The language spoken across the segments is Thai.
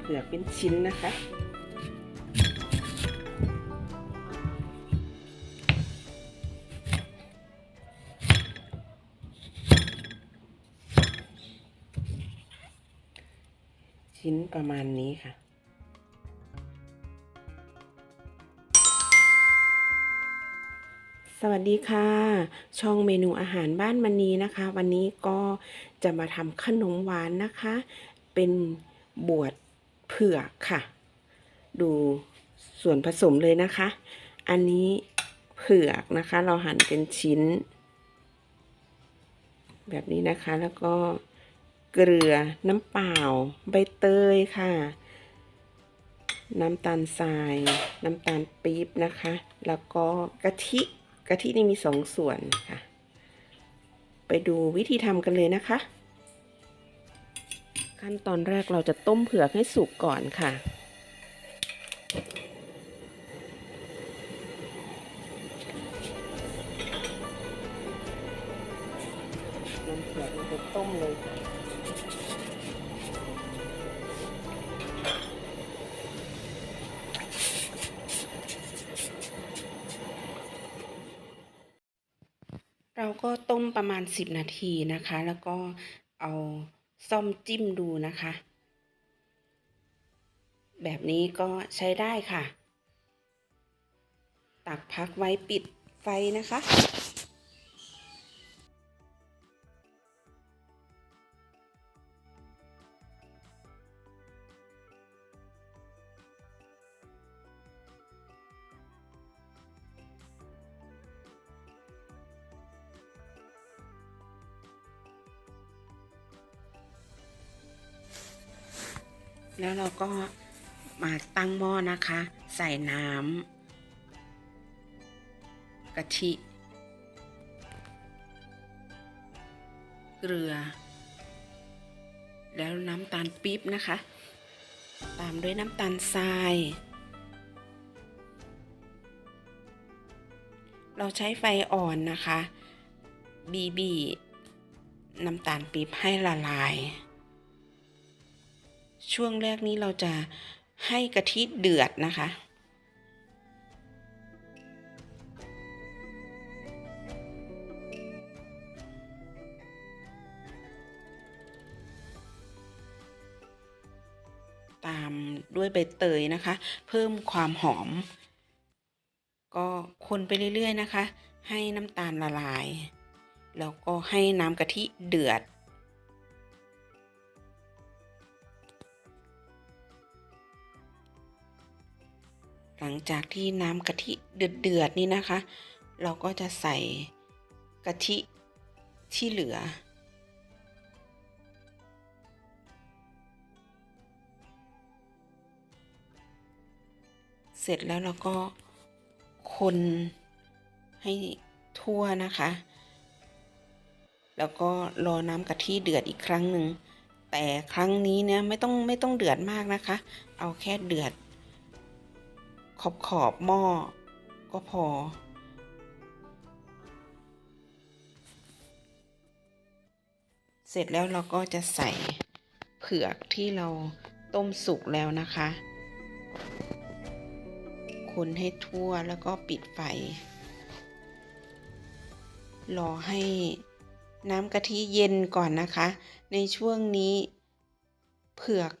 เผือกเป็นชิ้นนะคะ ชิ้นประมาณนี้ค่ะสวัสดีค่ะ ช่องเมนูอาหารบ้านมันนีนะคะ วันนี้ก็จะมาทำขนมหวานนะคะ เป็นบวช เผือกค่ะ ดูส่วนผสมเลยนะคะ อันนี้เผือกนะคะ เราหั่นเป็นชิ้น แบบนี้นะคะแล้วก็เกลือน้ำเปล่า ใบเตยค่ะ น้ำตาลทราย น้ำตาลปี๊บนะคะ แล้วก็กะทิกะทินี่มีสองส่วนค่ะ ไปดูวิธีทำกันเลยนะคะ ขั้นตอนแรกเราจะต้มเผือกให้สุกก่อนค่ะ น้ำเผือกเราจะต้มเลยค่ะเราก็ต้มประมาณ 10 นาทีนะคะ แล้วก็เอา ซ่อมจิ้มดูนะคะ แบบนี้ก็ใช้ได้ค่ะ ตักพักไว้ปิดไฟนะคะ แล้วเราก็มาตั้งหม้อนะคะ ใส่น้ำกะทิเกลือ แล้วน้ำตาลปี๊บนะคะ ตามด้วยน้ำตาลทราย เราใช้ไฟอ่อนนะคะ บีบีน้ำตาลปี๊บให้ละลาย ช่วงแรกนี้เราจะให้กะทิเดือดนะคะ ตามด้วยใบเตยนะคะ เพิ่มความหอม ก็คนไปเรื่อย ๆ นะคะ ให้น้ำตาลละลาย แล้วก็ให้น้ำกะทิเดือด หลังจากที่น้ำกะทิเดือดๆนี่นะคะ เราก็จะใส่กะทิที่เหลือ เสร็จแล้วเราก็คนให้ทั่วนะคะ แล้วก็รอน้ำกะทิเดือดอีกครั้งหนึ่ง แต่ครั้งนี้เนี่ยไม่ต้องไม่ต้องเดือดมากนะคะ เอาแค่เดือด ขอบขอบหม้อก็พอ เสร็จแล้วเราก็จะใส่เผือกที่เราต้มสุกแล้วนะคะ คนให้ทั่วแล้วก็ปิดไฟ รอให้น้ำกะทิเย็นก่อนนะคะ ในช่วงนี้ เผือก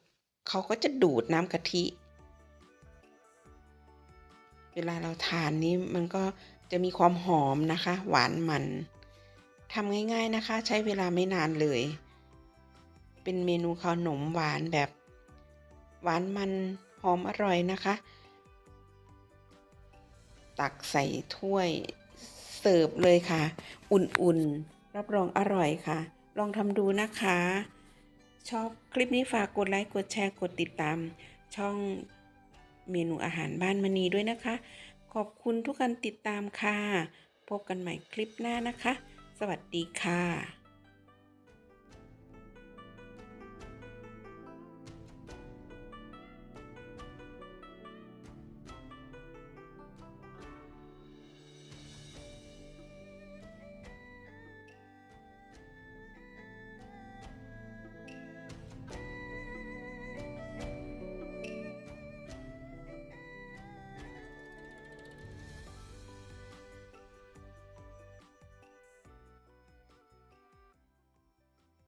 เขาก็จะดูดน้ำกะทิ เวลาเราทานนี้มันก็จะมีความหอมนะคะ หวานมันทำง่าย ๆนะคะ ใช้เวลาไม่นานเลย เป็นเมนูขนมหวานแบบ หวานมันหอมอร่อยนะคะ ตักใส่ถ้วยเสิร์ฟเลยค่ะ อุ่นๆ รับรองอร่อยค่ะ ลองทำดูนะคะ ชอบคลิปนี้ฝากกดไลค์ กดแชร์ กดติดตาม ช่อง เมนูอาหารบ้านมณีด้วยนะคะ ขอบคุณทุกการติดตามค่ะ พบกันใหม่คลิปหน้านะคะ สวัสดีค่ะ